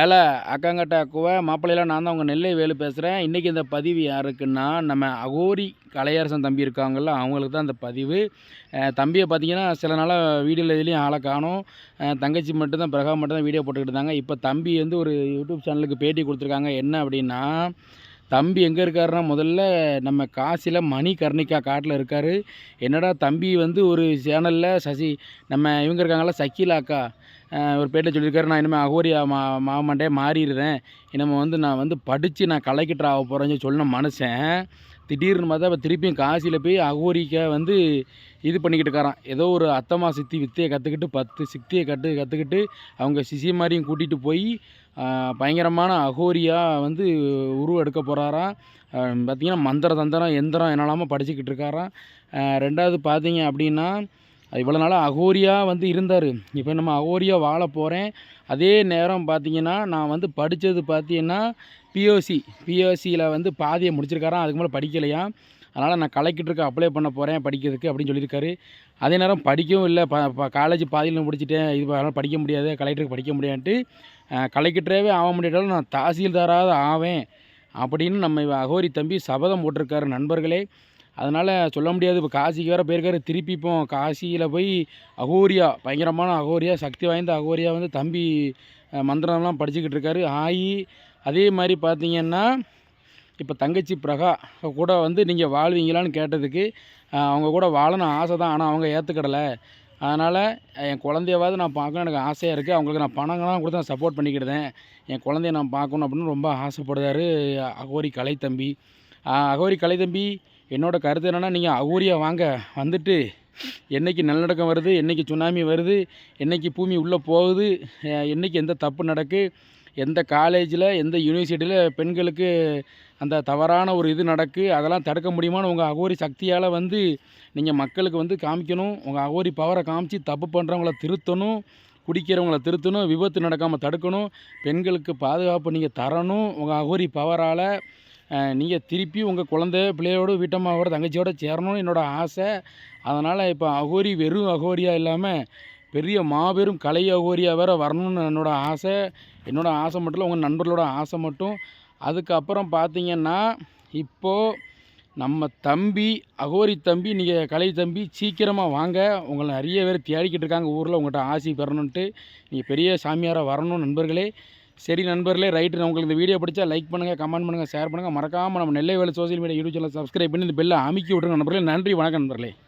ஏல அக்காங்கட்ட குவ மாப்பிள்ளையில நான் தான் உங்கள் நெல்லை வேலு பேசுகிறேன் இன்றைக்கி இந்த பதிவு யாருக்குன்னா நம்ம அகோரி கலையரசன் தம்பி இருக்காங்கள்ல அவங்களுக்கு தான் இந்த பதிவு. தம்பியை பார்த்தீங்கன்னா சில நாளாக வீடியோவில் இதுலேயும் ஆளை காணும். தங்கச்சி மட்டும்தான் பிரகா மட்டும்தான் வீடியோ போட்டுக்கிட்டு இருந்தாங்க. இப்போ தம்பி வந்து ஒரு யூடியூப் சேனலுக்கு பேட்டி கொடுத்துருக்காங்க. என்ன அப்படின்னா தம்பி எங்கே இருக்காருன்னா முதல்ல நம்ம காசியில் மணி கர்ணிக்கா காட்டில் இருக்கார். என்னடா தம்பி வந்து ஒரு சேனலில் சசி நம்ம இவங்க இருக்காங்களா சக்கீலா அக்கா ஒரு பேட்டில் சொல்லியிருக்காரு. நான் இனிமேல் அகோரியா மா மாமண்டே மாறிடுறேன். இனிமேல் வந்து நான் வந்து படித்து நான் கலெக்டர் ஆக போகிறேன்னு சொன்ன மனுஷன் திடீர்னு பார்த்தா இப்போ திருப்பியும் காசியில் போய் அகோரிக்கா வந்து இது பண்ணிக்கிட்டு இருக்காரான் ஏதோ ஒரு அத்தமா சித்தி வித்தையை கற்றுக்கிட்டு பத்து சித்தியை கற்று கற்றுக்கிட்டு அவங்க சிசி மாதிரியும் கூட்டிகிட்டு போய் பயங்கரமான அகோரியா வந்து உருவம் எடுக்க போகிறாராம் பார்த்தீங்கன்னா மந்திர தந்திரம் எந்திரம் என்னெல்லாமோ படிச்சுக்கிட்டு இருக்காராம் ரெண்டாவது பார்த்தீங்க அப்படின்னா இவ்வளோ நாளாக அகோரியா வந்து இருந்தார். இப்போ நம்ம அகோரியா வாழ போகிறேன் அதே நேரம் பார்த்தீங்கன்னா நான் வந்து படித்தது பார்த்தீங்கன்னா பிஓசி பிஓசியில் வந்து பாதியை முடிச்சிருக்காராம். அதுக்கு மேலே படிக்கலையாம். அதனால் நான் கலெக்டருக்கு அப்ளை பண்ண போகிறேன் படிக்கிறதுக்கு அப்படின்னு சொல்லியிருக்காரு. அதே நேரம் படிக்கவும் இல்லை ப காலேஜ் பாதியில் முடிச்சிட்டேன். இது அதனால் படிக்க முடியாது கலெக்டருக்கு படிக்க முடியாதுன்ட்டு கலெக்டராகவே ஆக முடியாட்டாலும் நான் தாசில்தாராவது ஆவேன் அப்படின்னு நம்ம அகோரி தம்பி சபதம் போட்டிருக்காரு நண்பர்களே. அதனால் சொல்ல முடியாது இப்போ காசிக்கு வேறு போயிருக்காரு திருப்பி இப்போ காசியில் போய் அகோரியா பயங்கரமான அகோரியா சக்தி வாய்ந்த அகோரியா வந்து தம்பி மந்திரம்லாம் படிச்சுக்கிட்டு இருக்காரு. ஆகி அதே மாதிரி பார்த்திங்கன்னா இப்போ தங்கச்சி பிரகா கூட வந்து நீங்கள் வாழ்வீங்களான்னு கேட்டதுக்கு அவங்க கூட வாழணும் ஆசை தான் ஆனால் அவங்க ஏற்றுக்கிடலை அதனால் என் குழந்தையவாவது நான் பார்க்கணும் எனக்கு ஆசையாக இருக்குது அவங்களுக்கு நான் பணங்கள்லாம் கொடுத்து நான் சப்போர்ட் பண்ணிக்கிட்டேன் என் குழந்தைய நான் பார்க்கணும் அப்படின்னு ரொம்ப ஆசைப்படுறாரு அகோரி கலைத்தம்பி. அகோரி கலை தம்பி கருத்து என்னென்னா நீங்கள் அகோரியா வாங்க. வந்துட்டு என்னைக்கு நிலநடுக்கம் வருது என்றைக்கு சுனாமி வருது என்னைக்கு பூமி உள்ளே போகுது என்றைக்கு என்னைக்கு எந்த தப்பு நடக்கு எந்த காலேஜில் எந்த யூனிவர்சிட்டியில் பெண்களுக்கு அந்த தவறான ஒரு இது நடக்கு அதெல்லாம் தடுக்க முடியுமான்னு உங்கள் அகோரி சக்தியால் வந்து நீங்கள் மக்களுக்கு வந்து காமிக்கணும். உங்கள் அகோரி பவரை காமிச்சு தப்பு பண்ணுறவங்கள திருத்தணும் குடிக்கிறவங்கள திருத்தணும் விபத்து நடக்காமல் தடுக்கணும் பெண்களுக்கு பாதுகாப்பு நீங்கள் தரணும் உங்கள் அகோரி பவரால் நீங்கள் திருப்பி உங்கள் குழந்தை பிள்ளையோட வீட்டம்மாவோட தங்கச்சியோடு சேரணும்னு என்னோடய ஆசை. அதனால் இப்போ அகோரி வெறும் அகோரியா இல்லாமல் பெரிய மாபெரும் கலை அகோரியா வேறு வரணும்னு என்னோடய ஆசை. என்னோடய ஆசை மட்டும் இல்லை உங்கள் நண்பர்களோட ஆசை மட்டும். அதுக்கப்புறம் பார்த்தீங்கன்னா இப்போது நம்ம தம்பி அகோரி தம்பி நீங்கள் கலை தம்பி சீக்கிரமாக வாங்க. உங்களை நிறைய பேர் தேடிக்கிட்டு இருக்காங்க ஊரில் உங்கள்கிட்ட ஆசி பெறணுன்ட்டு நீங்கள் பெரிய சாமியாராக வரணும் நண்பர்களே. சரி நண்பர்களே ரைட்டு. நான் உங்களுக்கு இந்த வீடியோ பிடிச்சா லைக் பண்ணுங்கள் கமெண்ட் பண்ணுங்கள் ஷேர் பண்ணுங்கள் மறக்காமல் நம்ம நெல்லை வேலை social media YouTube channel subscribe பண்ணி இந்த பெல்லை அமைக்கி விட்ருங்க நண்பர்களே. நன்றி வணக்கம் நண்பர்களே.